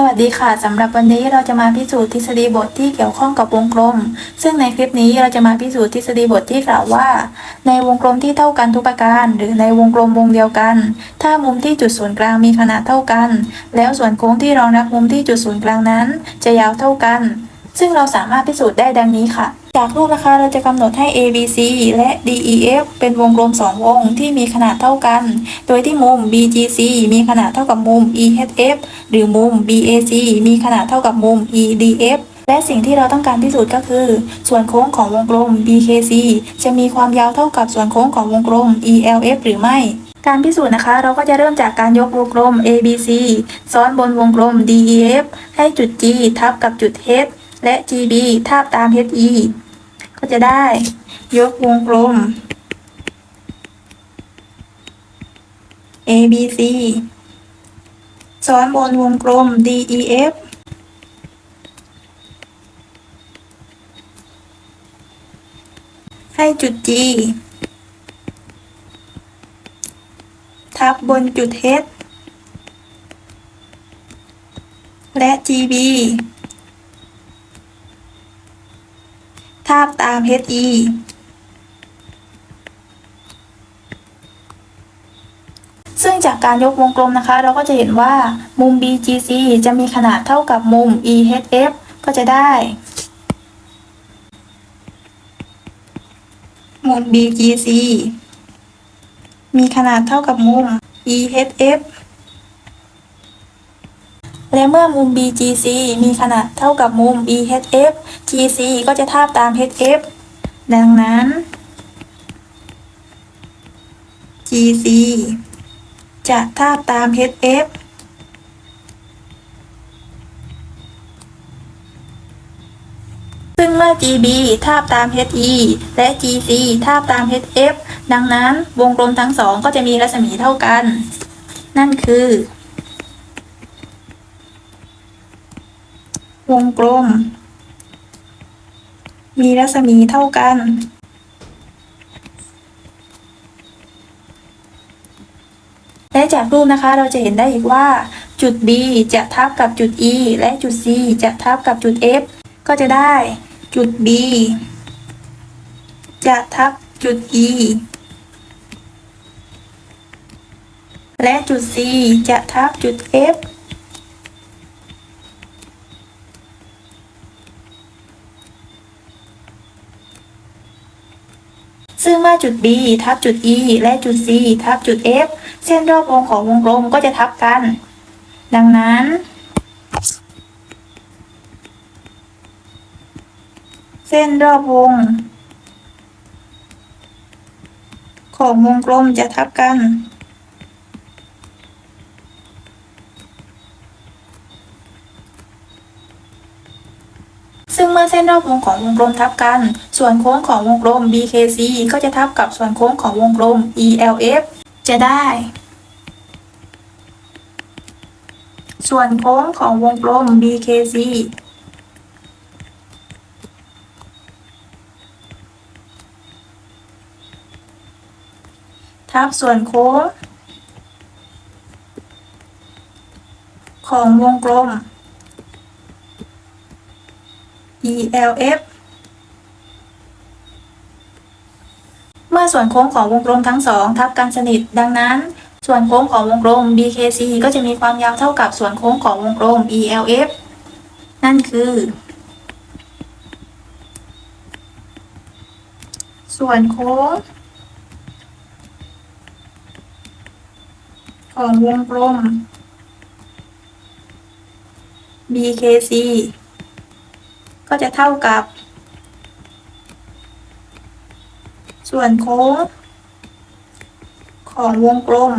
สวัสดีค่ะสำหรับวันนี้เราจะมาพิสูจน์ทฤษฎีบทที่เกี่ยวข้องกับวงกลม ซึ่งในคลิปนี้เราจะมาพิสูจน์ทฤษฎีบทที่กล่าวว่า ในวงกลมที่เท่ากันทุกประการ หรือในวงกลมวงเดียวกัน ถ้ามุมที่จุดศูนย์กลางมีขนาดเท่ากัน แล้วส่วนโค้งที่รองรับมุมที่จุดศูนย์กลางนั้น จะยาวเท่ากัน ซึ่งเราสามารถพิสูจน์ได้ดังนี้ค่ะ จากรูปนะคะเราจะกำหนดให้ A B C และ D E F เป็นวงกลมสองวงที่มีขนาดเท่ากัน โดยที่มุม B G C มีขนาดเท่ากับมุม E H F หรือมุม B A C มีขนาดเท่ากับมุม E D F และสิ่งที่เราต้องการพิสูจน์ก็คือ ส่วนโค้งของวงกลม BKC จะมีความยาวเท่ากับส่วนโค้งของวงกลม ELF หรือไม่ การพิสูจน์นะคะ เราก็จะเริ่มจากการยกวงกลม ABC ซ้อนบนวงกลม DEF ให้จุด G ทับกับจุด H และ GB ทาบตาม HE ก็จะได้ ยกวงกลม ABC ซ้อนบนวงกลม DEF ให้จุด G ทับบนจุด H และ GB ทาบตาม HE ซึ่งจากการยกวงกลมนะคะ เราก็จะเห็นว่ามุม BGC จะมีขนาดเท่ากับมุม EHF ก็จะได้ มุม BGC มีขนาดเท่ากับมุม EHF และเมื่อมุม BGC มีขนาดเท่ากับมุม EHF GC ก็จะทาบตาม HF ดังนั้น GC จะทาบตาม HF ซึ่งเมื่อ GB ทาบตาม HE และ GC ทาบตาม HF ดังนั้นวงกลมทั้งสองก็จะมีรัศมีเท่ากัน นั่นคือ วงกลม มีรัศมีเท่ากัน และจากรูปนะคะเราจะเห็นได้อีกว่า จุด B จะทับกับจุด E และจุด C จะทับกับจุด F ก็จะได้จุด B จะทับจุด E และจุด C จะทับจุด F ซึ่งเมื่อจุด B ทับจุด E และจุด C ทับจุด F เส้นรอบวงของวงกลมก็จะทับกัน ดังนั้น เส้นรอบวง ของวงกลมจะทับกัน ซึ่งเมื่อเส้นรอบวงของวงกลมทับกัน ส่วนโค้งของวงกลม BKC ก็จะทับกับส่วนโค้งของวงกลม ELF จะได้ ส่วนโค้งของวงกลม BKC ทับส่วนโค้ง ของวงกลม ELF เมื่อส่วนโค้งของวงกลมทั้งสองทับกันสนิท ดังนั้น ส่วนโค้งของวงกลม BKC ก็จะมีความยาวเท่ากับส่วนโค้งของวงกลม ELF นั่นคือ ส่วนโค้ง ของวงกลม BKC ก็จะเท่ากับ ส่วนโค้ง ของวงกลม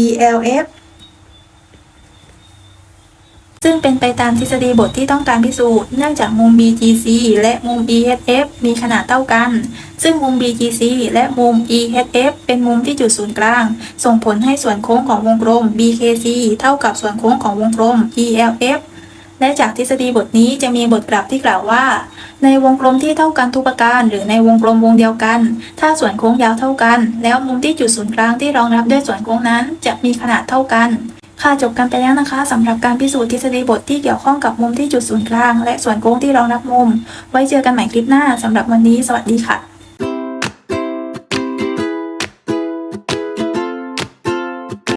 ELF ซึ่งเป็นไปตามทฤษฎีบทที่ต้องการพิสูจน์ เนื่องจากมุม BGC และมุม EHF มีขนาดเท่ากัน ซึ่งมุม BGC และมุม EHF เป็นมุมที่จุดศูนย์กลาง ส่งผลให้ส่วนโค้งของวงกลม BKC เท่ากับส่วนโค้งของวงกลม ELF และจากทฤษฎีบทนี้จะมีบทกลับที่กล่าวว่า ในวงกลมที่เท่ากันทุกประการ หรือในวงกลมวงเดียวกัน ถ้าส่วนโค้งยาวเท่ากัน แล้วมุมที่จุดศูนย์กลางที่รองรับด้วยส่วนโค้งนั้นจะมีขนาดเท่ากันค่ะจบกันไปแล้วนะคะสำหรับการพิสูจน์ทฤษฎีบทที่เกี่ยวข้องกับมุมที่จุดศูนย์กลาง และส่วนโค้งที่รองรับมุม ไว้เจอกันใหม่คลิปหน้าสำหรับวันนี้ สวัสดีค่ะ